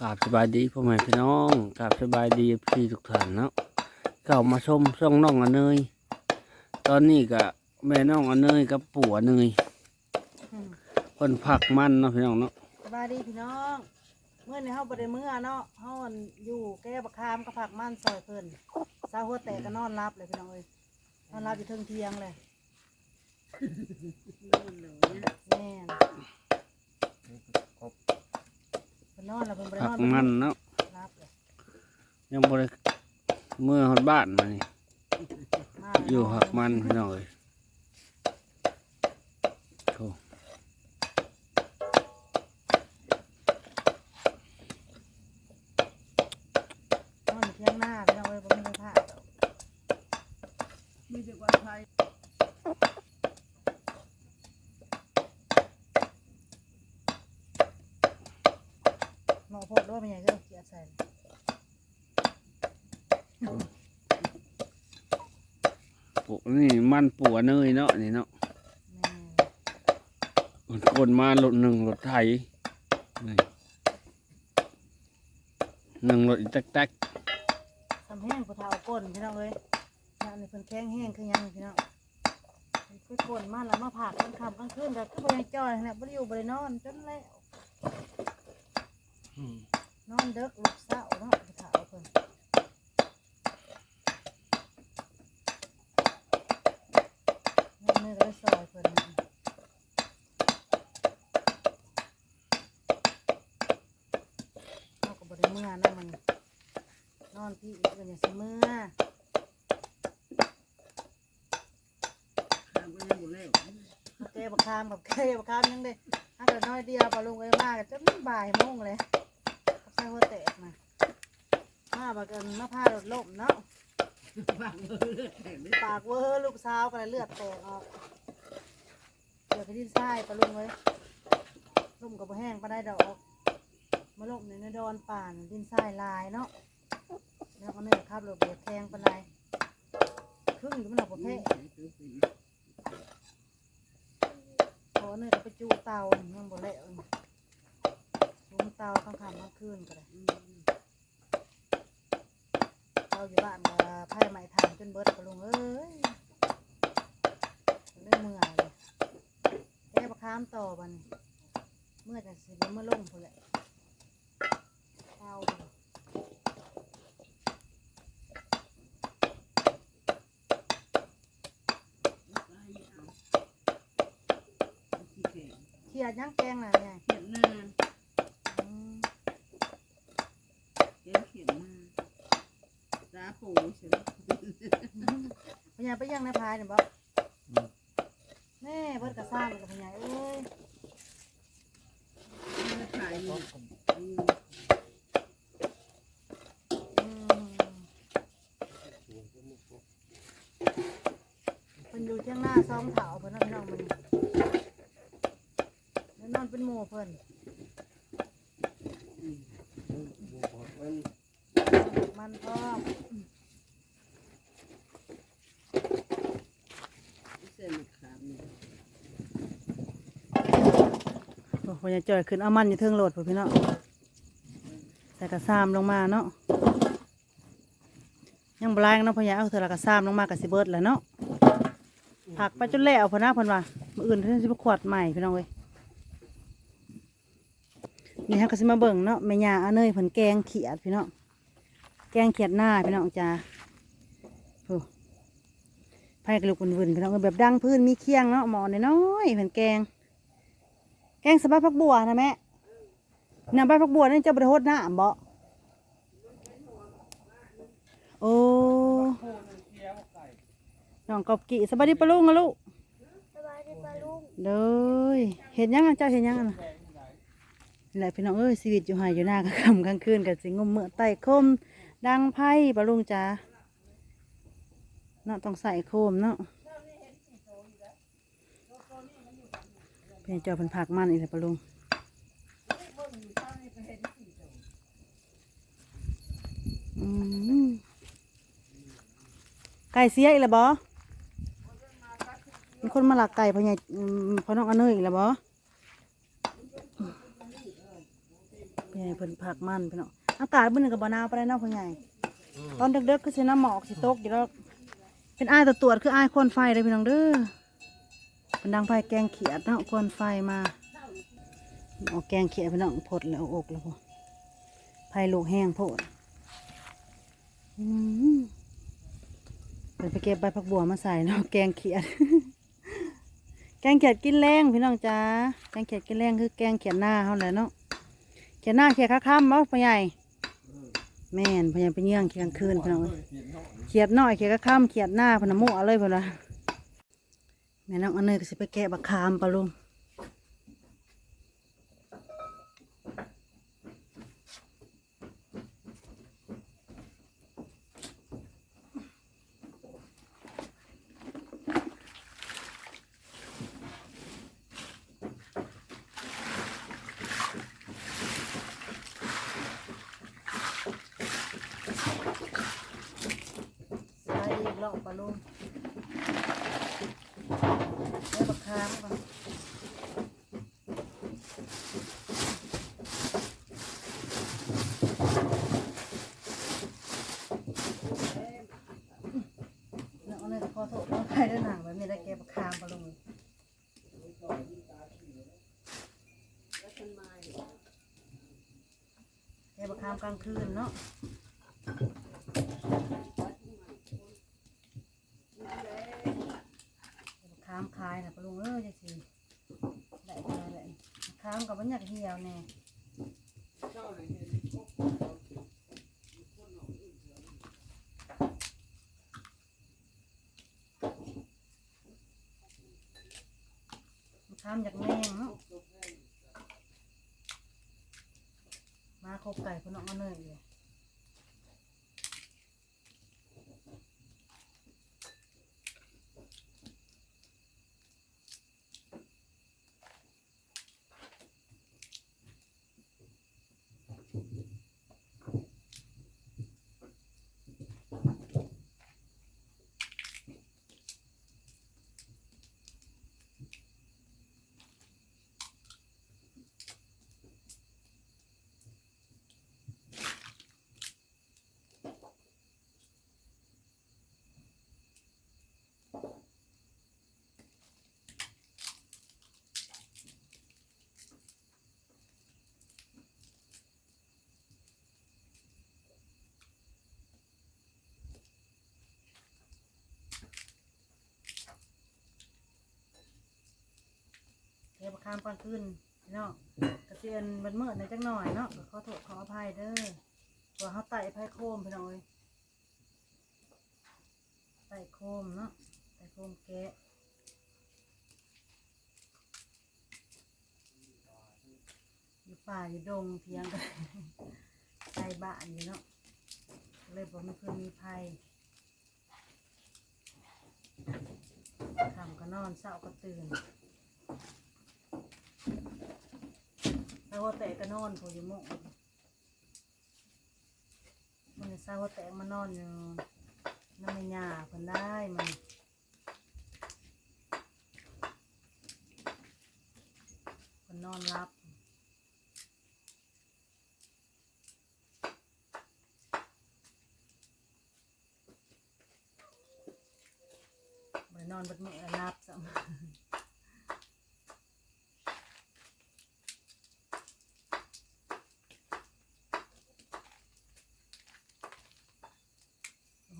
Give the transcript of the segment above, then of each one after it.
กราบสบายดีพ่อแม่พี่น้องกราบสบายดีพี่ทุกท่านเนาะเก่ามาชมช่องน้องอเนยตอนนี้ก็แม่น้องอเนยกับปู่อเนยคนผักมันเนาะพี่น้องเนาะสบายดีพี่น้องเมื่อในเฮาบ่ได้เมื่อเนาะเฮาอั่นอยู่แก้บักคามก็ผักมันซอยเพิ่นซาหัวแตกก็นอนรับเลยพี่น้องเอ้ยนอนรับอยู่เทิงเทียงเลยแม่นเพิ่นน อนแล้วเพิ่นบ่ได้ผันกอนมันเนาะรับเลยยังบ่ได้เมื่อฮอดบ้านมานี่มาอยู่ผักมันพี่น้องเอ้ยโธ่นอนอยู่เทียงหน้าพี่น้องเอ้ยบ่มีไฟฟ้าดอกมีแต่วันไทย หมอ โพดด้วยมันใหญ่ก็เกียดใส่ปู่นี่มันปู่อเนยเนาะนี่เนาะแม่นมันกนมารถหนึ่งรถไถนี่หนึ่งรถอีแต๊กทำแห้งผู้เฒ่าก้นพี่น้องเอ้ยนั่นนี่เพิ่นแข็งแห้งคือยังพี่น้องคือก้นมาแล้วมาผากกลางค่ำกลางคืนก็คือบ่ยังจอยนะบ่ได้อยู่บ่ได้นอนจนแล้ว นอนเด็กลูกสาวเนาะผู้เฒ่าเพิ่นแม่มือก็เลยซอยเพิ่นเอาก็บ่ได้เมื่อนะมันนอนพี่อีกเพิ่นอย่าสิเมื่อแล้วมาเกบักคามกับเกบักคามยังได้ถ้าเกิดน้อยเดียวปลาลุงเอ้มากจนบ่ายโมงเลย เขาใส่หัวแตกมามาบักเอิญมาพารถล่มเนาะบางมือเลือดแตกไม่ปากเวอร์ลูกสาวก็เลยเลือดแตกออกเดี๋ยวไปดิ้นไส้ปลาลุงเอ้ยล่มกับแห้งปลาได้ดอก มาล่มในเนื้อดอนป่านดิ้นไส้ลายเนาะแล้วก็เนื้อครับรถเบียดแทงปลาไหลครึ่งอยู่มันเอาประเภทขอเนื้อก็ไปจูเตามันบ่แล้ว จูเตาข้างขามข้างคืนก็ได้เตาอยู่บ้านก็ไผ่ไหม้ทานจนเบิดกระลุงเอ้ยเรื่องเมื่อยเลยแก้ประคามต่อบันเมื่อจะสิเดี๋ยวเมื่อลงพุ่นแหละเตาเขียดยังแกงน่ะไง เขียนหน้า อืม แกเขียนหน้า ตาปูใช่ไหมพญาไปยังในพายเนี่ยบ่แน่เบิดกระซ่านกับพญาเอ้ยมาถ่ายนี่อืมอืมเพิ่นอยู่เที่ยงหน้าซ้อมเถาเพิ่นเน้องน้องมันแล้วนอนเป็นหมู่เพิ่นมันพร้อม เส้นมะขามนี่ โอ้พญาจ่อยขึ้นเอามันอยู่เทิงโหลดพุ่นพี่น้องใส่กระซ้ำลงมาเนาะยังบลายเนาะพญาเอาเถอะละกระซ้ำลงมากับสิเบิร์ดแหล้วเนาะผักไปจนแล้วพอนะเพิ่นว่ามืออื่นเพิ่นสิมาขวดใหม่พี่น้องเว้ยนี่ฮะก็สิมาเบิ่งเนาะแม่ยาอาเนยเพิ่นแกงเขียดพี่เน้องแกงเขียดหน้าพี่น้องจ้าโอ้ไผ่กระลูกวุ่นๆพี่น้องเอ้ยแบบดังพื้นมีเคียงเนาะหมอน้อยๆเพิ่นแกง แกงสะบัดผักบัวนะแม่น้ำใบผักบัวนี่เจะบริโภคน้ำบ่โอ้น้องกอบกี่สบายดีปะลุงอะลูกสบายดีปะลุงเลยเห็นยังอะเจ้าเห็นยังอะนะนี่แหละพี่น้องเอ้ยชีวิตอยู่ไห้อยู่หน้ากลางค่ำกลางคืนกับสิงมเมื่อไต่โคมดังไพ่ปะลุงจ้าเนาะต้องใส่โคมเนาะ เป็นเจ้าเป็นผักมันอีกแล้วปะลุงอืมไก่เสียอีกแล้วบอมีคนมาหลักไก่พ่อใหญ่อืมพ่อน้องอันเนยอีกแล้วบ่แม่นี่เพิ่นผักมันพี่น้องอากาศมื้อนี้ก็บ่หนาวปานใดเนาะพ่อใหญ่ตอนดึกๆคือสิน้ำหมอกสิตกอยู่แล้วเป็นอ้ายตัวตรวจคืออ้ายควันไฟเด้อพี่น้องเด้อ เป็นดังไฟแกงเขียดเนาะควนไฟมาเอาแกงเขียดพี่น้องพดแล้วอกแล้วพอไฟลูกแห้งโพดอืมเป็นไปเก็บใบผักบัวมาใส่เนาะแกงเขียด แกงเขียดกินแรงพี่น้องจ้าแกงเขียดกินแรงคือแกงเขียดหน้าเขาแหละเนาะเขียดหน้าเขียดข้าค่ำเนาะพ่อใหญ่แม่นพ่อใหญ่ไปเยี่ยงเขียดกลางคืนพี่น้องเขียดน้อยเขียดข้าค่ำเขียดหน้าพนนะมั่วเลยพนละ แม่น้องอันเนยก็สิไปแกะบักขามปะลุงใส่อีกรอบปะลุง แกะบักขามก่อนน้องอันเนยก็ขอโทษน้องไปด้วยหนังแบบนี้ได้แกะบักขามปลงแกบักขามกลางคืนเนาะบักขามขายนะปลุงเอ้ยจะสิได้เท่าไหรเลยบักขามกับมันอยากเหี่ยวแน่บักขามอยากแม่งเนาะมาครบไก่พน้องเอาเนยเลย เทปคามกลางคืนพี่น้องกระเทียนมันเมื่อในอยจักหน่อยเนาะก็ขอโทษขออภัยเด้อว่าเขาไต่ไผ่โคมพี่น้องเอ้ยไต่โคมเนาะไต่โคมแกะอยู่ป่าอยู่ดงเพียงกันใกล้บ้านอยู่เนาะเลยบอกไม่เคยมีภัยทำก็นอนเศร้าก็ตื่น เศร้าหัวแตกก็นอนผู้อยู่หมุกมันเศร้าหัวแตกมานอนอยู่น้ำมันยาเพิ่นได้มันเพิ่นนอนรับนอนบัดมือรับซ้ำ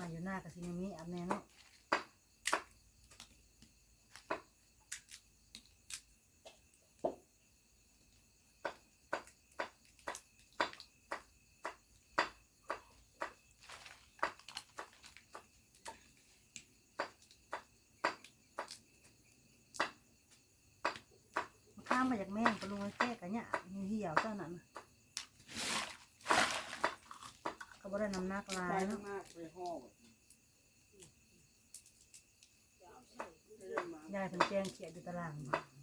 หอยอยู่หน้ากับซินามิอับแน่เนาะ มาจากแม่งปลงมาแก้กันเนี่ยมีเหี่ยวเจ้านั้นก็บ่ได้น้ำหนักลายเนาะยายเป็นแจงเขียดอยู่ตารางมา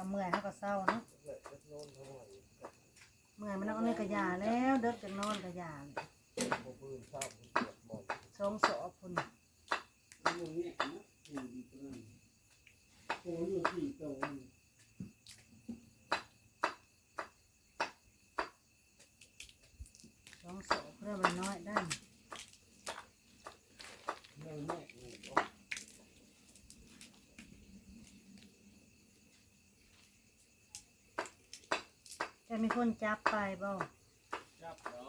ล้วบ่แล้วเมื่อยเฮาก็เศร้าเนาะเมื่อยมันเอาเลยกระยาแล้วเด็กจะนอนกระยาสองสอบพุ่นอยู่เนี่ยนะอยู่ดีตรงนั้นโอ้อยู่สี่ตัวสองสอบเพื่อมันน้อยได้ เราแม่อยู่ จะมีคนจับไปบ่จับแล้ว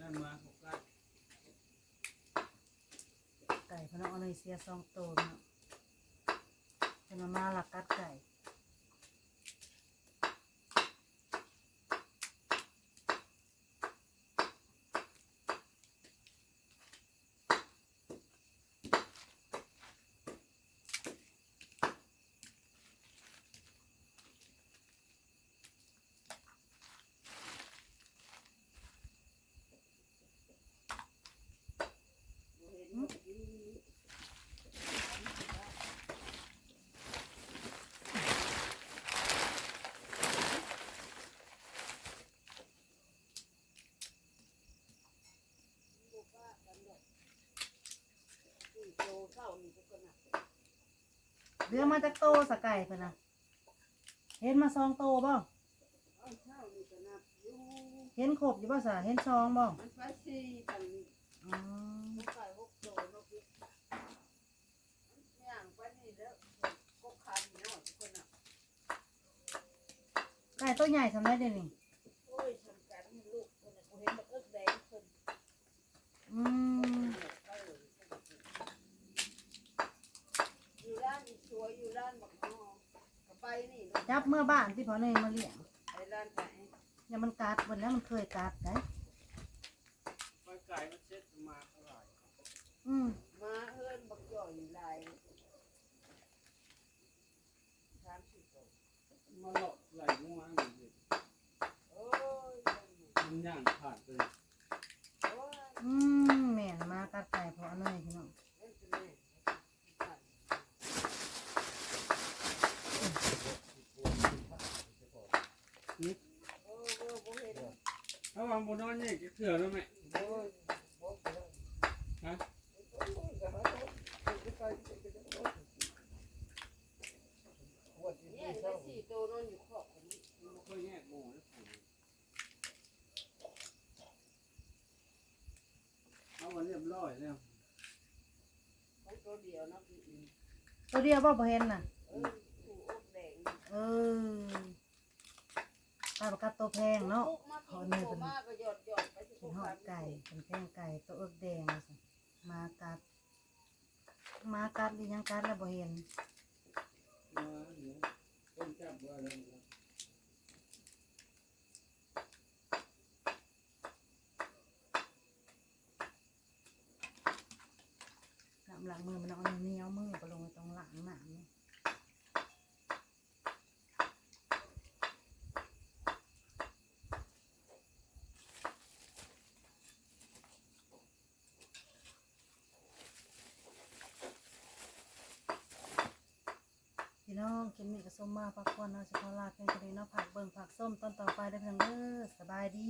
นั่นมาหกกันไก่พน้อาเลเสียสองตัวเนาะเป็นมามาหลักกัดไก่ เรือมาจากโตสะไก่เพิ่นน่ะเห็นมาสองโตบ่เอาเช้านี่ก็นับอยู่เห็นครบอยู่บ่สะเห็นซองบ่มันไปสี่ตันอ๋อมันไปหกโตเนาะพี่มันย่างไปนี่แล้วก็คันเนาะทุกคนน่ะไก่ตัวใหญ่สำได้เดี๋ยวนี้โอ้ยทำกันลูกคนน่ะกูเห็นมันเอิกแดงคนอืมอยู่ร้านอีสวยอยู่ ร้านบักนอก็ไปนี่จับเมื่อบ้านที่พ่อเนยมาเลี้ยงไปร้านไหนอย่ามันกัดเบิ่นแล้วมันเคยกัดได้ไปไก่มาเช็ดมาเท่าไหร่อืมมาเฮือนบักย่อยลายสามสิบโตมาหลอกไหลลงมาหนึ่งเด็กโอ้ยมันย่างขาดเลยโอ้ยอืมแม่นมากัดไก่พ่อเนยพี่น้อง นั่นจะแม่โอ้โหบ่เห็น ถ้าวาง บนนอนเนี่ยจะเถื่อนแล้วไหมโอ้ยฮะเนี่ยได้สี่ตัวนอนอยู่ขอบผมมันค่อยแยกโม่แล้วผมเอาวันเรียบร้อยแล้วของตัวเดียวนะพี่ตัวเดียวบ่บ่เห็นน่ะ เออถูกอกแดงเออปลาประกัดตัวแพงเนาะากินโคมาก็หยอดหยอดไปที่กินหอคัดไก่เป็นแพงไก่ตัวเอิกแดงสิมากัด มากัดยังกัดแล้วบ่เห็นมายวต้นลำหลังมือมันเอาเหนียวมือก็ลงตรงหลังหนามนี่ พี่น้องกินนี่ก็ส้มมาพักผ่อนเนาะเฉพาะลาเพียงแค่นี้เนาะผักเบิ่งผักส้มตอนต่อไปได้เพียงเด้อสบายดี